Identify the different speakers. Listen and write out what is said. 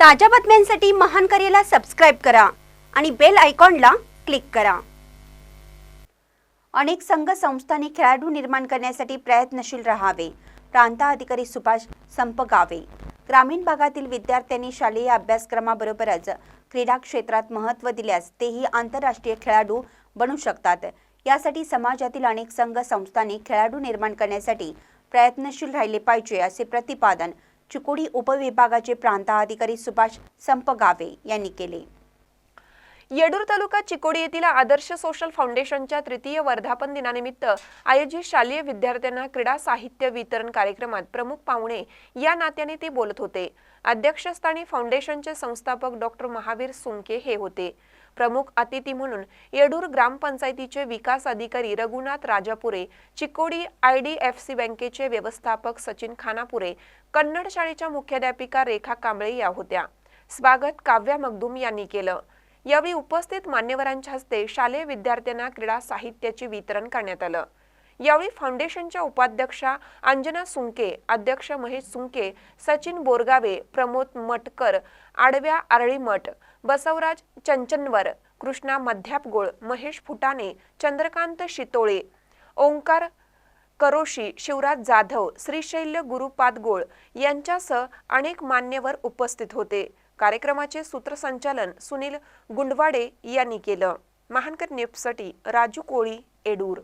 Speaker 1: ताज्या बातम्यांसाठी महान करेला सबस्क्राईब करा आणि बेल आयकॉनला क्लिक करा. अनेक संघ संस्थांनी खेळाडू निर्माण करण्यासाठी प्रयत्नशील राहावे. प्रांताधिकारी सुभाष संपगावे. ग्रामीण भागातील विद्यार्थ्यांनी शालेय अभ्यासक्रमाबरोबरच क्रीडा क्षेत्रात महत्त्व दिल्यास तेही आंतरराष्ट्रीय खेळाडू बनू शकतात. यासाठी समाजातील अनेक संघ संस्थांनी खेळाडू निर्माण करण्यासाठी प्रयत्नशील राहिले पाहिजे असे प्रतिपादन चिकोडी उपविभागाचे प्रांताधिकारी सुभाष संपगावे यांनी केले.
Speaker 2: येडूर तालुका चिकोडी येथील आदर्श सोशल फाउंडेशनच्या तृतीय वर्धापन दिनानिमित्त आयोजित शालेय विद्यार्थ्यांना क्रीडा साहित्य वितरण कार्यक्रमात प्रमुख पाहुणे या नात्याने ते बोलत होते. अध्यक्षस्थानी फाउंडेशनचे संस्थापक डॉक्टर महावीर सुंके हे होते. प्रमुख अतिथी म्हणून येडूर ग्रामपंचायतीचे विकास अधिकारी Raghunath Rajapure Chikodi I D F C बँकेचे व्यवस्थापक सचिन खानापुरे कन्नड शाळेच्या मुख्याध्यापिका रेखा कांबळे या होत्या. स्वागत काव्या मगदूम यांनी केलं. यावेळी उपस्थित मान्यवरांच्या हस्ते शालेय विद्यार्थ्यांना क्रीडा साहित्याचे वितरण करण्यात आलं. यावेळी फाउंडेशनच्या उपाध्यक्षा अंजना सुंके अध्यक्ष महेश सुंके सचिन बोरगावे प्रमोद मटकर आडव्या आरळीमठ बसवराज चंचनवर कृष्णा मध्यापगोळ महेश फुटाणे चंद्रकांत शितोळे ओंकार करोशी शिवराज जाधव श्रीशैल्य गुरुपादगोळ यांच्यासह अनेक मान्यवर उपस्थित होते. कार्यक्रमाचे सूत्रसंचालन सुनील गुंडवाडे यांनी केलं. महानकर न्यूजसाठी राजू कोळी एडूर.